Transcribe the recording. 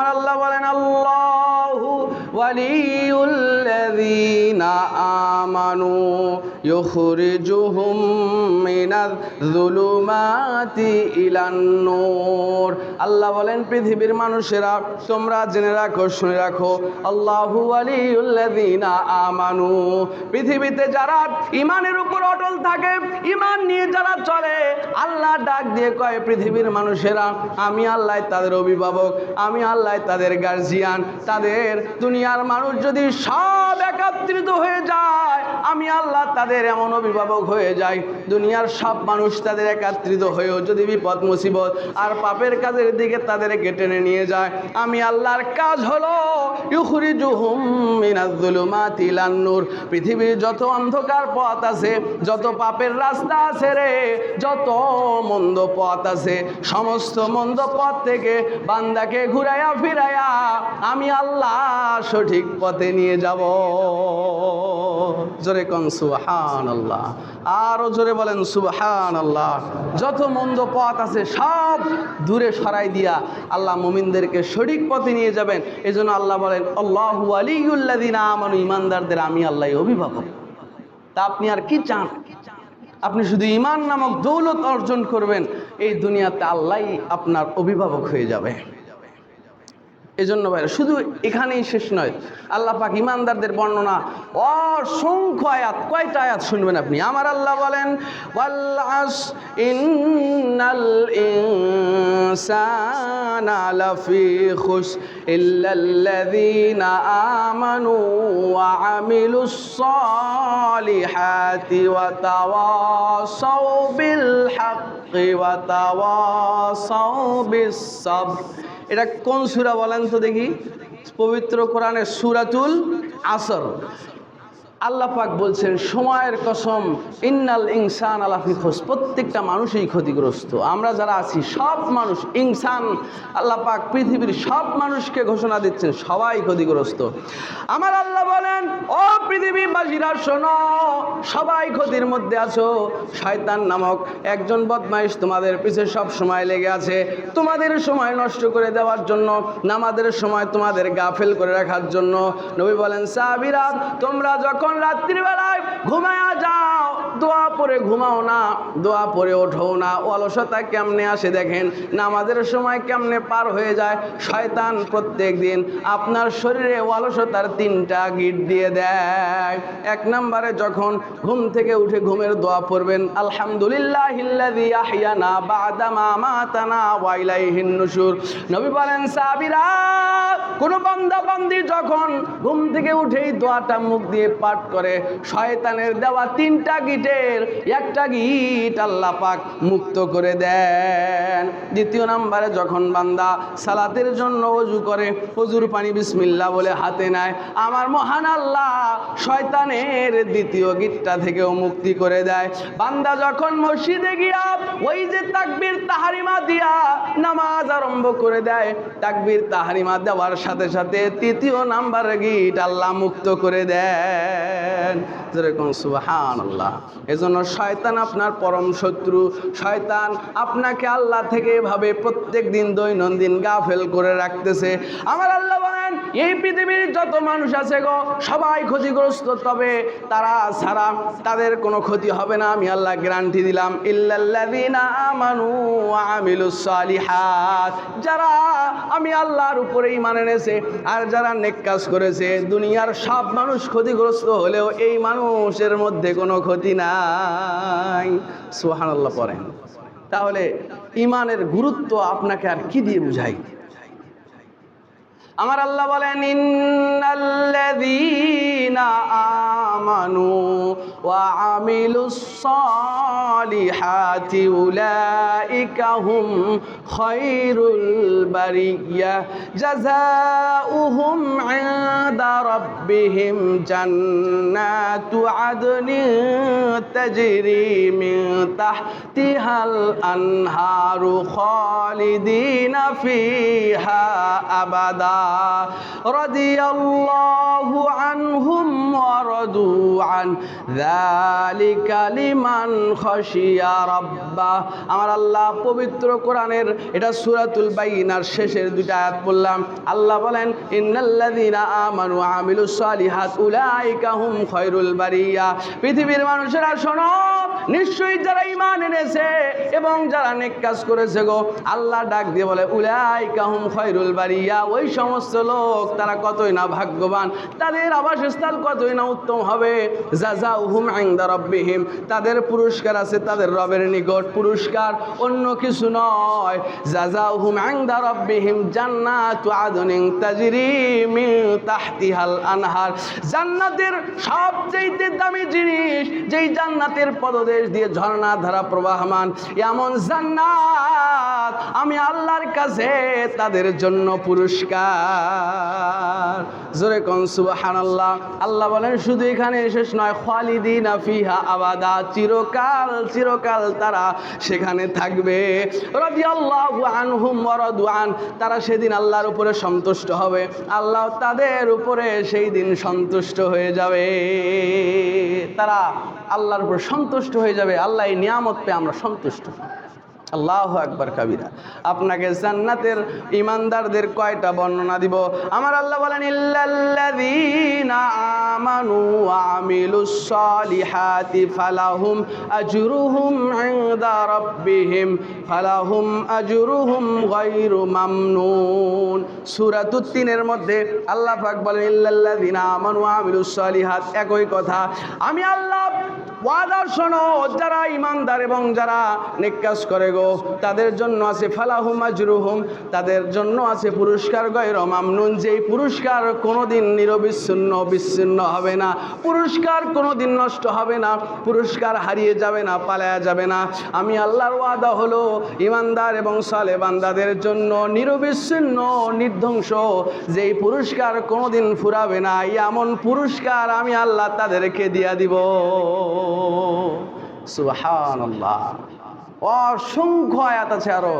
আমার আল্লাহ বলেন আল্লাহু ওয়ালিউল্লাযীনা আমানু। ইউখরিজুহুম মিনাজ যুলুমাতি ইলান নূর। আল্লাহ বলেন, পৃথিবীর মানুষেরা, তোমরা জেনে রাখো, শুনে রাখো, আল্লাহু ওয়ালিউল্লাযীনা আমানু। পৃথিবীতে যারা ইমানের উপর অটল থাকে ইমান নিয়ে যারা চলে, আল্লাহ ডাক দিয়ে কয়, পৃথিবীর মানুষেরা, আমি আল্লাহ তাদের অভিভাবক, আমি আল্লাহ তাদের গার্জিয়ান তাদের দুনিয়ার মানুষ যদি সব একাত্রিত হয়ে যায় আমি আল্লাহ তাদের এমন অভিভাবক হয়ে যাই, দুনিয়ার সব মানুষ তাদের একাত্রিত হয়েও যদি বিপদ, মুসিবত আর পাপের কাজের দিকে তাদেরকে টেনে নিয়ে যায়। আমি আল্লাহর কাজ হলো ইউখরিজুহুম মিনাজ-যুলুমাতি ইলান-নূর পৃথিবীর যত অন্ধকার পথ আছে, যত পাপের রাস্তা আছে রে, যত মন্দ পথ আছে, সমস্ত মন্দ পথ থেকে বান্দাকে ঘুরাইয়া ফিরাইয়া আমি আল্লাহ সঠিক পথে নিয়ে যাব। জোরে কন সুবহান আল্লাহ আরও জোরে বলেন সুবহান আল্লাহ যত মন্দ পথ আছে, সব দূরে সরাই দিয়া আল্লাহ মুমিনদেরকে সঠিক পথে নিয়ে যাবেন। এজন্য আল্লাহ বলেন, আল্লাহু আলিউল্লাযিনা আমানু ইমানদারদের আমি আল্লাহ অভিভাবক। তা আপনি আর কি চান? আপনি শুধু ইমান নামক দৌলত অর্জন করবেন, এই দুনিয়াতে আল্লাহ আপনার অভিভাবক হয়ে যাবে। এই জন্য ভাই শুধু এখানেই শেষ নয়, আল্লাহ পাক ইমানদারদের বর্ণনা অসংখ্য আয়াত, কয়টা আয়াত শুনবেন আপনি? আমার আল্লাহ বলেন ওয়াল্লাস ইন্নাল লাফি আমানু ওয়া আমিলুস বিস এটা কোন সুরা বলেন তো দেখি? পবিত্র কোরআনের সুরাতুল আসর। আল্লাহ পাক বলছেন, সময়ের কসম, ইন্নাল ইনসান আলাফি খোস। প্রত্যেকটা মানুষই ক্ষতিগ্রস্ত। আমরা যারা আছি, সব মানুষ, ইনসান, আল্লাহ পাক পৃথিবীর সব মানুষকে ঘোষণা দিচ্ছেন, সবাই ক্ষতিগ্রস্ত। আমার আল্লাহ বলেন, ও পৃথিবীবাসীরা, শোনো, সবাই ক্ষতির মধ্যে আছো। শয়তান নামক একজন বদমাইশ তোমাদের পিছে সব সময় লেগে আছে। তোমাদের সময় নষ্ট করে দেওয়ার জন্য নামাদের সময় তোমাদের গাফেল করে রাখার জন্য। নবী বলেন সাবিরা তোমরা যখন রাত্রিবেলায় ঘুমায়া যাও। দোয়া পরে ঘুমাও না, দোয়া পরে ওঠো না। অলসতা কেমনে আসে দেখেন? নামাজের সময় কেমনে পার হয়ে যায়? শয়তান প্রত্যেক দিন আপনার শরীরে অলসতার তিনটা গিট দিয়ে দেয়। এক নম্বরে যখন ঘুম থেকে উঠে ঘুমের দোয়া পড়বেন আলহামদুলিল্লাহ হিল্লাযী আহইয়ানা বাদা মা মাতানা কোন বান্দা বান্দি যখন ঘুম থেকে উঠেই দোয়াটা মুখ দিয়ে পাঠ করে, শয়তানের দেওয়া তিনটা গিটের একটা গিট আল্লাহ পাক মুক্ত করে দেন। দ্বিতীয় নাম্বারে যখন বান্দা সালাতের জন্য অজু করে, অজুর পানি বিসমিল্লা বলে হাতে নেয়, আমার মহান আল্লাহ শয়তানের দ্বিতীয় গিটটা থেকেও মুক্তি করে দেয়। বান্দা যখন মসজিদে গিয়া ওই যে তাকবির তাহারিমা দিয়া নামাজ আরম্ভ করে দেয়, তাকবির তাহারিমা দেওয়ার সাথে সাথে তৃতীয় নাম্বার গিট আল্লাহ মুক্ত করে দেন। যেরকম সুবাহান আল্লাহ এজন্য শয়তান আপনার পরম শত্রু। শয়তান আপনাকে আল্লাহ থেকে এভাবে প্রত্যেক দিন দৈনন্দিন গাফেল করে রাখতেছে। আমার আল্লাহ এই পৃথিবীর যত মানুষ আছে গো, সবাই ক্ষতিগ্রস্ত, তবে তারা ছাড়া তাদের কোনো ক্ষতি হবে না। আমি আল্লাহ গ্যারান্টি দিলাম যারা আমি আল্লাহর উপরেই মানে এনেছে আর যারা নেক কাজ করেছে, দুনিয়ার সব মানুষ ক্ষতিগ্রস্ত হলেও এই মানুষের মধ্যে কোনো ক্ষতি নাই। সুবহানাল্লাহ পড়েন। তাহলে ইমানের গুরুত্ব আপনাকে আর কি দিয়ে বুঝাই? আমার আল্লাহ বলেন ইন্নাল্লাযীনা আমানু ওয়া আমিলুস সালিহাতি উলাইকা হুম খৈরুল বারিয়া জাযাউহুম ইনদা রাব্বিহিম জান্নাতু আদনিন তাজরি মিন তাহতিহাল আনহারু খালিদিনা ফিহা আবাদা। রাদিয়াল্লাহু আনহুম ওয়া রাদু আন যালিকা লিমান খাশিয়া রাব্বা আমার আল্লাহ পবিত্র কোরআনের এটা সুরাতুল বাইনার শেষের দুইটা আয়াত বললাম আল্লাহ বলেন, ইন্নাল্লাযীনা আমানু আমিলুস সালিহাত উলাইকা হুম খায়রুল বারিয়া। পৃথিবীর মানুষেরা, শোনো! নিশ্চয়ই যারা ইমান এনেছে এবং যারা নেক কাজ করেছে গো, আল্লাহ ডাক দিয়ে বলে উলাই কাহুম খায়রুল বাড়িয়া ওই সমস্ত লোক, তারা কতই না ভাগ্যবান? তাদের আবাসস্থল কতই না উত্তম হবে? জাযাউহুম ইনদা রাব্বিহিম। তাদের পুরস্কার আছে তাদের রবের নিকট পুরস্কার, অন্য কিছু নয়। জাযাউহুম ইনদা রাব্বিহিম, জান্নাতু আদনিন তাজরি তাহতিহাল আনহার। জান্নাতের সবচেয়ে দামি জিনিস, যেই জান্নাতের পদদেশ দিয়ে ঝর্ণা ধারা প্রবাহমান। এমন জান্নাত আমি আল্লাহর কাছে তাদের জন্য পুরস্কার। জোরে কন সুবহানাল্লাহ। আল্লাহ বলেন, শুধু এখানে শেষ নয়, খালিদিন ফিহা আবাদা। চিরকাল চিরকাল তারা সেখানে থাকবে। রাদিয়াল্লাহু আনহুম ওয়া রাদু আন, তারা সেদিন আল্লাহর উপরে সন্তুষ্ট হবে। আল্লাহ তাদের উপরে সেই দিন সন্তুষ্ট হয়ে যাবে। তারা আল্লাহর উপর সন্তুষ্ট হয়ে যাবে, আল্লাহ এই নিয়ামত পেয়ে আমরা সন্তুষ্ট। আল্লাহ আকবার কাবিরা। আপনাকে জান্নাতের ইমানদারদের কয়টা বর্ণনা দিব? আমার আল্লাহ বলেন, ইল্লাল্লাযীনা আমানু ওয়া আমিলুস সালিহাতি ফালাহুম আজরুহুম ইনদা রাব্বিহিম, ফালাহুম আজরুহুম গায়রু মামনুন। সূরাতুত তিনের মধ্যে আল্লাহ পাক বলেন, ইল্লাল্লাযীনা আমানু ওয়া আমিলুস সালিহাত। একই কথা, আমি আল্লাহ ওয়াদা শোনো, যারা ইমানদার এবং যারা নিকাশ করে গো, তাদের জন্য আছে ফালাহুম আজরুহুম তাদের জন্য আছে পুরস্কার গয়র মামনুন। যেই পুরস্কার কোনোদিন নিরবিচ্ছিন্ন, বিচ্ছিন্ন হবে না। পুরস্কার কোনোদিন নষ্ট হবে না। পুরস্কার হারিয়ে যাবে না, পালায়া যাবে না। আমি আল্লাহর ওয়াদা হলো, ইমানদার এবং সালে বান্দাদের জন্য নিরবিচ্ছিন্ন নির্ধ্বংস যেই পুরস্কার কোনোদিন ফুরাবে না, এমন পুরস্কার আমি আল্লাহ তাদেরকে দিয়া দিব। সুবহানাল্লাহ। অসংখ্য আয়াত আছে আরও।